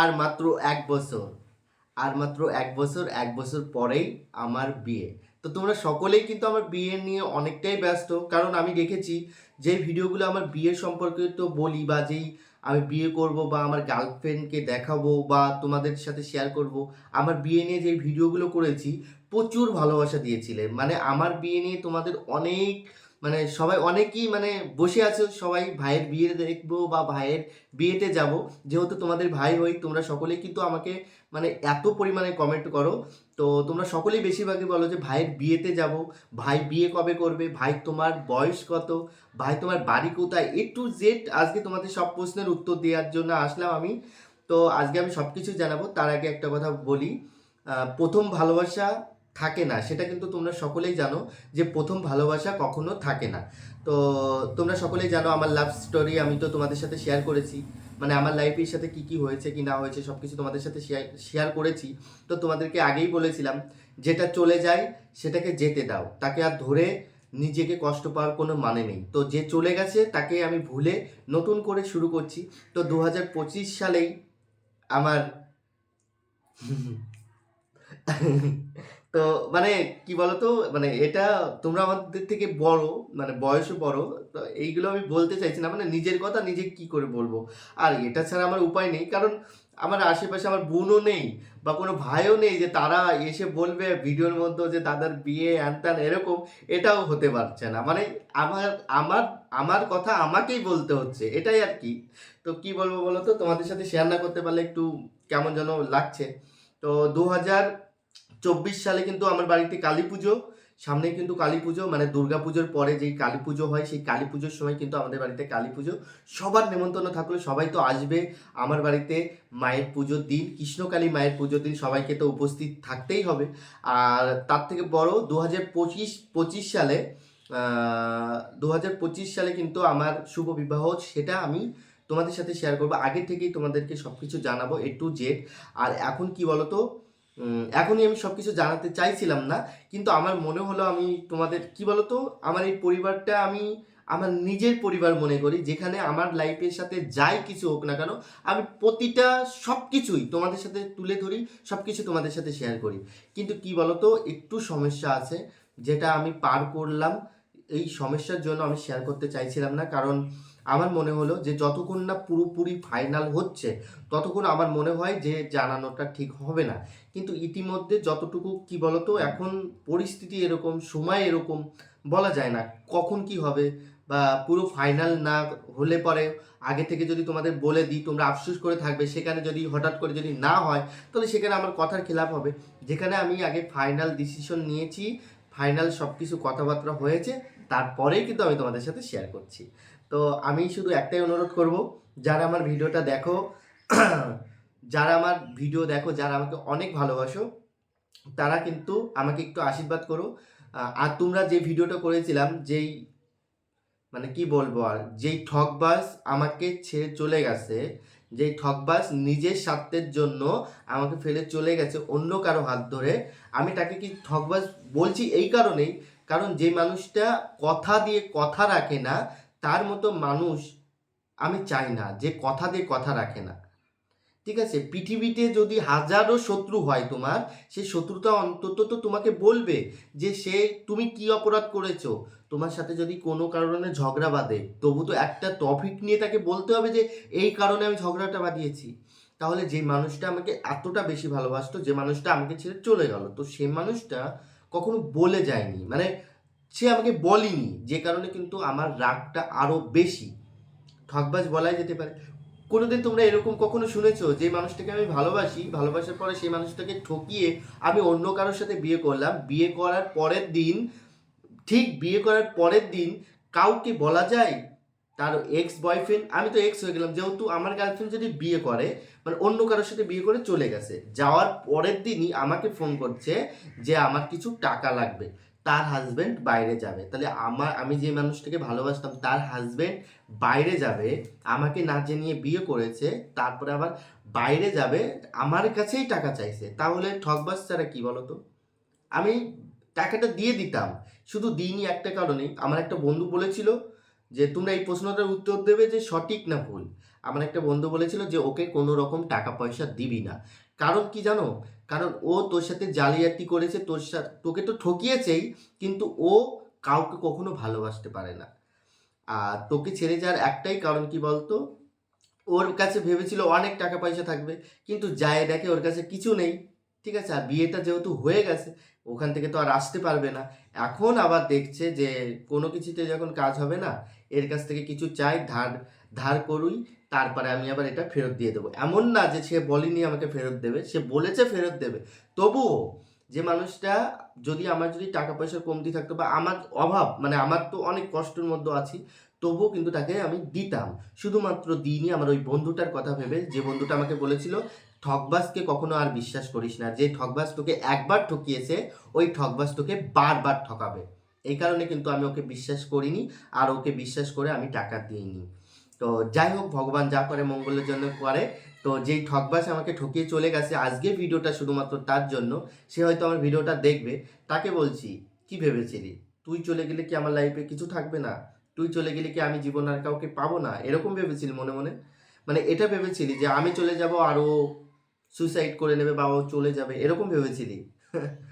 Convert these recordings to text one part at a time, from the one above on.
আর মাত্র এক বছর, আর মাত্র এক বছর এক বছর পরেই আমার বিয়ে। তো তোমরা সকলেই কিন্তু আমার বিয়ে নিয়ে অনেকটাই ব্যস্ত, কারণ আমি দেখেছি যে ভিডিওগুলো আমার বিয়ের সম্পর্কে তো বলি বা যেই আমি বিয়ে করব বা আমার গার্লফ্রেন্ডকে দেখাবো বা তোমাদের সাথে শেয়ার করব, আমার বিয়ে নিয়ে যে ভিডিওগুলো করেছি প্রচুর ভালোবাসা দিয়েছিলে মানে আমার বিয়ে নিয়ে তোমাদের অনেক মানে সবাই অনেকেই মানে বসে আছো, সবাই ভাইয়ের বিয়ে দেখব বা ভাইয়ের বিয়েতে যাব। যেহেতু তোমাদের ভাই হই, তোমরা সকলেই কিন্তু আমাকে মানে এত পরিমাণে কমেন্ট করো। তো তোমরা সকলেই বেশিরভাগই বলো যে ভাইয়ের বিয়েতে যাব, ভাই বিয়ে কবে করবে, ভাই তোমার বয়স কত, ভাই তোমার বাড়ি কোথায় এ টু জেড আজকে তোমাদের সব প্রশ্নের উত্তর দেওয়ার জন্য আসলাম আমি। তো আজকে আমি সব কিছু জানাব, তার আগে একটা কথা বলি। প্রথম ভালোবাসা থাকে না, সেটা কিন্তু তোমরা সকলেই জানো যে প্রথম ভালোবাসা কখনো থাকে না। তো তোমরা সকলেই জানো আমার লাভ স্টোরি আমি তো তোমাদের সাথে শেয়ার করেছি। মানে আমার লাইফের সাথে কি কি হয়েছে, কি না হয়েছে সব কিছু তোমাদের সাথে শেয়ার শেয়ার করেছি। তো তোমাদেরকে আগেই বলেছিলাম, যেটা চলে যায় সেটাকে যেতে দাও। তাকে আর ধরে নিজেকে কষ্ট পাওয়ার কোনো মানে নেই। তো যে চলে গেছে তাকে আমি ভুলে নতুন করে শুরু করছি। তো দু হাজার পঁচিশ সালেই আমার তো মানে কি বলতো? মানে এটা তোমরা আমাদের থেকে বড় মানে বয়সে বড়, তো এইগুলো আমি বলতে চাইছি না। মানে নিজের কথা নিজে কি করে বলব? আর এটা ছাড়া আমার উপায় নেই। কারণ আমার আশেপাশে আমার বোনও নেই বা কোনো ভাইও নেই যে তারা এসে বলবে ভিডিওর মধ্যে যে দাদার বিয়ে হ্যান এরকম, এটাও হতে পারছে না। মানে আমার আমার আমার কথা আমাকেই বলতে হচ্ছে, এটাই আর কি। তো কি বলব বলো তো তোমাদের সাথে শেয়ার না করতে পারলে একটু কেমন যেন লাগছে। তো দু হাজার চব্বিশ সালে কিন্তু আমার বাড়িতে কালী পুজো সামনে কিন্তু কালী পুজো মানে দুর্গা পুজোর পরে যেই কালী পুজো হয়, সেই কালী পুজোর সময় কিন্তু আমাদের বাড়িতে কালী পুজো। সবার নেমন্তন্ন থাকলে, সবাই তো আসবে। আমার বাড়িতে মায়ের পুজোর দিন, কৃষ্ণকালী মায়ের পুজোর দিন সবাইকে তো উপস্থিত থাকতেই হবে। আর তার থেকে বড় দু হাজার পঁচিশ পঁচিশ সালে দু হাজার পঁচিশ সালে কিন্তু আমার শুভ বিবাহ, সেটা আমি তোমাদের সাথে শেয়ার করব। আগে থেকেই তোমাদেরকে সব কিছু জানাব এ টু জেড আর এখন কি বলতো? এখনই আমি সব কিছু জানাতে চাইছিলাম না, কিন্তু আমার মনে হলো আমি তোমাদের, কি বলতো? আমার এই পরিবারটা আমি আমার নিজের পরিবার মনে করি, যেখানে আমার লাইফের সাথে যাই কিছু হোক না কেন, আমি প্রতিটা সব কিছুই তোমাদের সাথে তুলে ধরি সব কিছু তোমাদের সাথে শেয়ার করি। কিন্তু কি বলতো? একটু সমস্যা আছে, যেটা আমি পার করলাম, এই সমস্যার জন্য আমি শেয়ার করতে চাইছিলাম না, কারণ আমার মনে হলো যে যতক্ষণ না পুরোপুরি ফাইনাল হচ্ছে, ততক্ষণ আমার মনে হয় যে জানানোটা ঠিক হবে না। কিন্তু ইতিমধ্যে যতটুকু, কি বলতো, এখন পরিস্থিতি এরকম, সময় এরকম, বলা যায় না কখন কি হবে বা পুরো ফাইনাল না হলে পরে আগে থেকে যদি তোমাদের বলে দিই, তোমরা আফসোস করে থাকবে, সেখানে যদি হঠাৎ করে যদি না হয়, তাহলে সেখানে আমার কথার খেলাপ হবে। যেখানে আমি আগে ফাইনাল ডিসিশন নিয়েছি ফাইনাল সব কিছু কথাবার্তা হয়েছে, তারপরেই কিন্তু আমি তোমাদের সাথে শেয়ার করছি। তো আমি শুধু একটাই অনুরোধ করব, যারা আমার ভিডিওটা দেখো, যারা আমার ভিডিও দেখো, যারা আমাকে অনেক ভালোবাসো, তারা কিন্তু আমাকে একটু আশীর্বাদ করো। আর তোমরা যে ভিডিওটা করেছিলাম, যেই মানে কি বলব আর, যেই ঠকবাজ আমাকে ছেড়ে চলে গেছে, যেই ঠকবাজ নিজের স্বার্থের জন্য আমাকে ফেলে চলে গেছে অন্য কারও হাত ধরে, আমি তাকে কি ঠকবাজ বলছি এই কারণেই? কারণ যে মানুষটা কথা দিয়ে কথা রাখে না তার মতো মানুষ আমি চাই না, যে কথা দিয়ে কথা রাখে না। ঠিক আছে? পৃথিবীতে যদি হাজারো শত্রু হয় তোমার সেই শত্রুতা অন্তত তো তোমাকে বলবে যে সে, তুমি কি অপরাধ করেছ? তোমার সাথে যদি কোনো কারণে ঝগড়া বাঁধে, তবু তো একটা টপিক নিয়ে তাকে বলতে হবে যে, এই কারণে আমি ঝগড়াটা বাঁধিয়েছি। তাহলে যে মানুষটা আমাকে এতটা বেশি ভালোবাসতো, যে মানুষটা আমাকে ছেড়ে চলে গেল, তো সে মানুষটা কখনো বলে যায়নি। মানে সে আমাকে বলেনি, যে কারণে কিন্তু আমার রাগটা আরও বেশি। ঠকবাজ বলাই যেতে পারে। কোনোদিন তোমরা এরকম কখনো শুনেছো যে মানুষটাকে আমি ভালোবাসি, ভালোবাসার পরে সেই মানুষটাকে ঠকিয়ে আমি অন্য কারোর সাথে বিয়ে করলাম? বিয়ে করার পরের দিন, ঠিক বিয়ে করার পরের দিন কাউকে বলা যায়? তার এক্স বয়ফ্রেন্ড আমি তো এক্স হয়ে গেলাম, যেহেতু আমার গার্লফ্রেন্ড যদি বিয়ে করে মানে অন্য কারোর সাথে বিয়ে করে চলে গেছে। যাওয়ার পরের দিনই আমাকে ফোন করছে যে আমার কিছু টাকা লাগবে। তার হাজবেন্ড বাইরে যাবে। তাহলে আমার, আমি যে মানুষটাকে ভালোবাসতাম, তার হাজবেন্ড বাইরে যাবে, আমাকে না জানিয়ে বিয়ে করেছে, তারপরে আবার বাইরে যাবে, আমার কাছেই টাকা চাইছে। তাহলে ঠকবাস ছাড়া কি বলতো? আমি টাকাটা দিয়ে দিতাম, শুধু দিইনি একটা কারণেই আমার একটা বন্ধু বলেছিল যে, তোমরা এই প্রশ্নটার উত্তর দেবে যে সঠিক না ভুল। আমার একটা বন্ধু বলেছিল যে, ওকে কোনো রকম টাকা পয়সা দিবি না। কারণ কি জানো? কারণ ও তোর সাথে জালিয়াতি করেছে, তোর সাথে তোকে তো ঠকিয়েছেই, কিন্তু ও কাউকে কখনো ভালোবাসতে পারে না। আর তোকে ছেড়ে যাওয়ার একটাই কারণ কি বলতো? ওর কাছে ভেবেছিল অনেক টাকা পয়সা থাকবে, কিন্তু যায় দেখে ওর কাছে কিছু নেই। ঠিক আছে? আর বিয়েটা যেহেতু হয়ে গেছে, ওখান থেকে তো আর আসতে পারবে না। এখন আবার দেখছে যে কোনো কিছুতে যখন কাজ হবে না, এর কাছ থেকে কিছু চাই, ধার ধার করুই তারপরে আমি আবার এটা ফেরত দিয়ে দেবো। এমন না যে সে বলেনি আমাকে ফেরত দেবে, সে বলেছে ফেরত দেবে। তবুও যে মানুষটা যদি আমার যদি টাকা পয়সার কমতি থাকতো বা আমার অভাব মানে আমার তো অনেক কষ্টের মধ্যে আছি, তবুও কিন্তু তাকে আমি দিতাম। শুধুমাত্র দিইনি, আমার ওই বন্ধুটার কথা ভেবে যে বন্ধুটা আমাকে বলেছিল ঠকবাজকে কখনো আর বিশ্বাস করিস না। যে ঠকবাজ তোকে একবার ঠকিয়েছে, ওই ঠকবাজ তোকে বারবার ঠকাবে। এই কারণে কিন্তু আমি ওকে বিশ্বাস করিনি, আর ওকে বিশ্বাস করে আমি টাকা দিইনি। তো যাই হোক, ভগবান যা করে মঙ্গলের জন্য করে। তো যেই ঠকবাজ আমাকে ঠকিয়ে চলে গেছে আজকে ভিডিওটা শুধুমাত্র তার জন্য, সে হয়তো আমার ভিডিওটা দেখবে। তাকে বলছি, কি ভেবেছিলি? তুই চলে গেলে কি আমার লাইফে কিছু থাকবে না? তুই চলে গেলে কি আমি জীবন আর কাউকে পাবো না? এরকম ভেবেছিলি মনে মনে? মানে এটা ভেবেছিলি যে আমি চলে যাব আরও সুইসাইড করে নেবে বা ও চলে যাবে, এরকম ভেবেছিলি?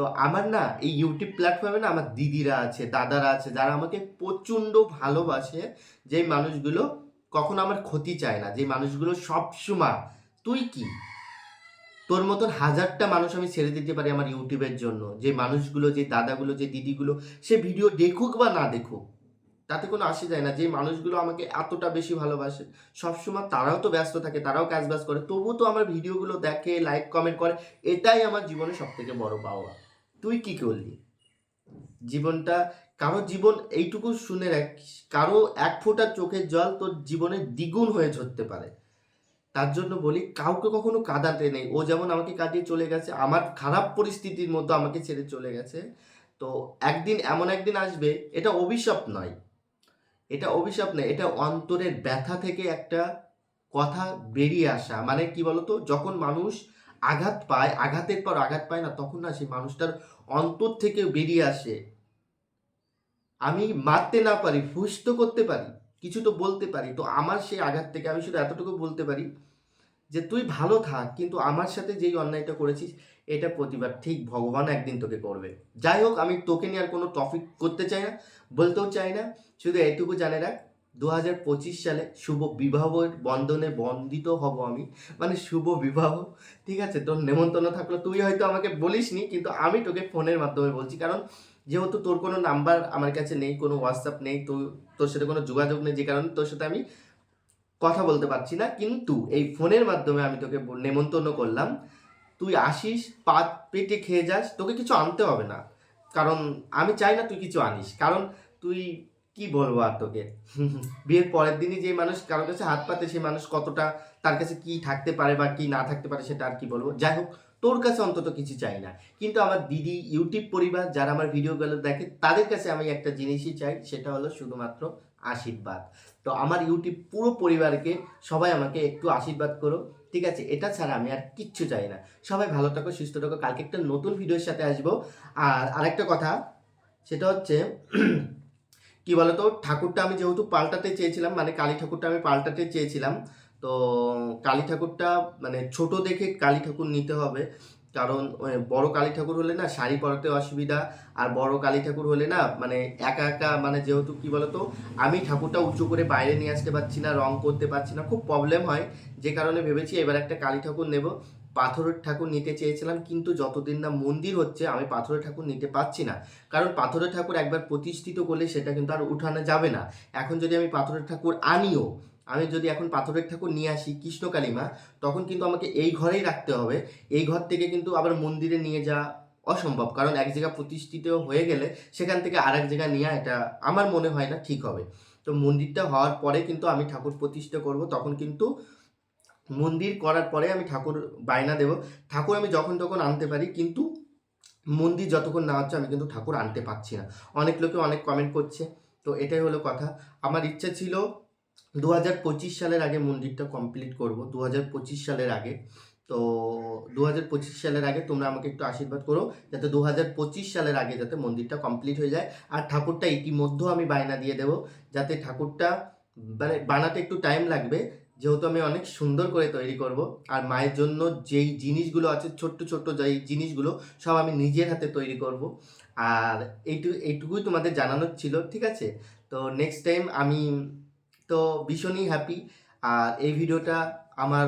তো আমার না এই ইউটিউব প্ল্যাটফর্মে না আমার দিদিরা আছে, দাদারা আছে, যারা আমাকে প্রচণ্ড ভালোবাসে, যেই মানুষগুলো কখনো আমার ক্ষতি চায় না যে মানুষগুলো সবসময় তুই কি? তোর মতন হাজারটা মানুষ আমি ছেড়ে দিতে পারি আমার ইউটিউবের জন্য। যে মানুষগুলো যে দাদাগুলো যে দিদিগুলো, সে ভিডিও দেখুক বা না দেখুক, তাতে কোনো আসে যায় না। যে মানুষগুলো আমাকে এতটা বেশি ভালোবাসে সবসময় তারাও তো ব্যস্ত থাকে, তারাও কাজ বাজ করে তবুও তো আমার ভিডিওগুলো দেখে লাইক কমেন্ট করে, এটাই আমার জীবনে সব থেকে বড় পাওয়া। তুই কি করলি? জীবনটা, কারও জীবন এইটুকু শুনে রাখ, কারও এক ফোঁটা চোখের জল তোর জীবনে দ্বিগুণ হয়ে ঝরতে পারে। তার জন্য বলি, কাউকে কখনো কাঁদাতে নেই। ও যেমন আমাকে কাটিয়ে চলে গেছে, আমার খারাপ পরিস্থিতির মধ্যে আমাকে ছেড়ে চলে গেছে। তো একদিন এমন একদিন আসবে, এটা অভিশাপ নয়। এটা অভিশাপ নয়, এটা অন্তরের ব্যথা থেকে একটা কথা বেরিয়ে আসা। মানে কি বলতো? যখন মানুষ আঘাত পায়, আঘাতের পর আঘাত পায় না, তখন না সেই মানুষটার অন্তর থেকে বেরিয়ে আসে। আমি মারতে না পারি ফুস তো করতে পারি, কিছু তো বলতে পারি। তো আমার সেই আঘাত থেকে আমি শুধু এতটুকু বলতে পারি যে, তুই ভালো থাক, কিন্তু আমার সাথে যেই অন্যায়টা করেছিস, এটা প্রতিবাদ ঠিক ভগবান একদিন তোকে করবে। যাই হোক, আমি তোকে নিয়ে আর কোনো টপিক করতে চাই না, বলতেও চাই না, শুধু এইটুকু জানে রাখ দু হাজার পঁচিশ সালে শুভ বিবাহের বন্ধনে বন্দিত হব আমি। মানে শুভ বিবাহ, ঠিক আছে? তোর নেমন্তন্ন থাকল। তুই হয়তো আমাকে বলিসনি, কিন্তু আমি তোকে ফোনের মাধ্যমে বলছি। কারণ যেহেতু তোর কোনো নাম্বার আমার কাছে নেই, কোনো হোয়াটসঅ্যাপ নেই, তো তোর সাথে কোনো যোগাযোগ নেই, যে কারণে তোর সাথে আমি কথা বলতে পারছি না। কিন্তু এই ফোনের মাধ্যমে আমি তোকে নেমন্তন্ন করলাম। তুই আসিস, পাত পেটে খেয়ে যাস, তোকে কিছু আনতে হবে না। কারণ আমি চাই না তুই কিছু আনিস। কারণ তুই কি বলব আর তোকে? বিয়ের পরের দিনই যে মানুষ কারোর কাছে হাত পাতে, সেই মানুষ কতটা তার কাছে কি থাকতে পারে বা কি না থাকতে পারে সেটা আর কি বলব? যাই হোক, তোর কাছে অন্তত কিছু চাই না। কিন্তু আমার দিদি, ইউটিউব পরিবার যারা আমার ভিডিওগুলো দেখে, তাদের কাছে আমি একটা জিনিসই চাই, সেটা হলো শুধুমাত্র আশীর্বাদ। তো আমার ইউটিউব পুরো পরিবারকে সবাই আমাকে একটু আশীর্বাদ করো, ঠিক আছে? এটা ছাড়া আমি আর কিচ্ছু চাই না। সবাই ভালো থাকো, সুস্থ থাকো। কালকে একটা নতুন ভিডিওর সাথে আসব। আর আরেকটা কথা, সেটা হচ্ছে কি বলতো? ঠাকুরটা আমি যেহেতু পাল্টাতে চেয়েছিলাম মানে কালী ঠাকুরটা আমি পাল্টাতে চেয়েছিলাম, তো কালী ঠাকুরটা মানে ছোট দেখে কালী ঠাকুর নিতে হবে। কারণ বড় কালী ঠাকুর হলে না শাড়ি পরাতে অসুবিধা, আর বড় কালী ঠাকুর হলে না মানে একা একা মানে যেহেতু কি বলতো? আমি ঠাকুরটা উঁচু করে বাইরে নিয়ে আসতে পারছি না, রং করতে পারছি না, খুব প্রবলেম হয়। যে কারণে ভেবেছি এবার একটা কালী ঠাকুর নেব। পাথরের ঠাকুর নিতে চেয়েছিলাম, কিন্তু যতদিন না মন্দির হচ্ছে, আমি পাথরের ঠাকুর নিতে পারছি না। কারণ পাথরের ঠাকুর একবার প্রতিষ্ঠিত করলে সেটা কিন্তু আর উঠানো যাবে না। এখন যদি আমি পাথরের ঠাকুর আনিও, আমি যদি এখন পাথরের ঠাকুর নিয়ে আসি কৃষ্ণ কালিমা, তখন কিন্তু আমাকে এই ঘরেই রাখতে হবে। এই ঘর থেকে কিন্তু আবার মন্দিরে নিয়ে যাওয়া অসম্ভব। কারণ এক জায়গা প্রতিষ্ঠিত হয়ে গেলে সেখান থেকে আর এক জায়গায় নেওয়া এটা আমার মনে হয় না ঠিক হবে। তো মন্দিরটা হওয়ার পরে কিন্তু আমি ঠাকুর প্রতিষ্ঠা করব, তখন কিন্তু মন্দির করার পরে আমি ঠাকুর বায়না দেব। ঠাকুর আমি যখন তখন আনতে পারি, কিন্তু মন্দির যতক্ষণ না হচ্ছে আমি কিন্তু ঠাকুর আনতে পারছি না। অনেক লোকে অনেক কমেন্ট করছে। তো এটাই হলো কথা। আমার ইচ্ছা ছিল দু হাজার পঁচিশ সালের আগে মন্দিরটা কমপ্লিট করব দু হাজার পঁচিশ সালের আগে। তো দু হাজার পঁচিশ সালের আগে তোমরা আমাকে একটু আশীর্বাদ করো, যাতে দু হাজার পঁচিশ সালের আগে যাতে মন্দিরটা কমপ্লিট হয়ে যায়। আর ঠাকুরটা ইতিমধ্যেও আমি বায়না দিয়ে দেবো, যাতে ঠাকুরটা মানে বানাতে একটু টাইম লাগবে। যেহেতু আমি অনেক সুন্দর করে তৈরি করব, আর মায়ের জন্য যেই জিনিসগুলো আছে, ছোট্ট ছোট্ট যেই জিনিসগুলো, সব আমি নিজের হাতে তৈরি করব। আর এইটু, এইটুকুই তোমাদের জানানোর ছিল, ঠিক আছে? তো নেক্সট টাইম আমি তো ভীষণই হ্যাপি আর এই ভিডিওটা আমার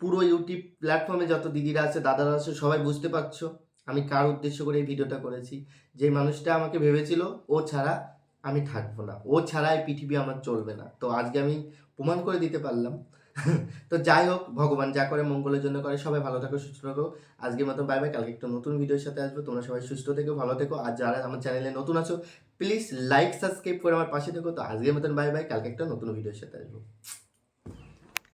পুরো ইউটিউব প্ল্যাটফর্মে যত দিদিরা আছে, দাদারা আছে, সবাই বুঝতে পারছ। আমি কার উদ্দেশ্য করে এই ভিডিওটা করেছি? যে মানুষটা আমাকে ভেবেছিল, ও ছাড়া আমি থাকব না। ও ছাড়া এই পৃথিবী আমার চলবে না। তো আজকে আমি প্রমাণ করে দিতে পারলাম। তো যাই হোক, ভগবান যা করে মঙ্গলের জন্য করে, সবাই ভালো থাকো, সুস্থ থাকো। আজকের মতো বাই বাই কালকে একটা নতুন ভিডিওর সাথে আসব। তোমরা সবাই সুস্থ থেকো, ভালো থেকো। আর যারা আমার চ্যানেলে নতুন আছো প্লিজ লাইক সাবস্ক্রাইব করে আমার পাশে থেকো। তো আজকের মতন বাই বাই কালকে একটা নতুন ভিডিওর সাথে আসব।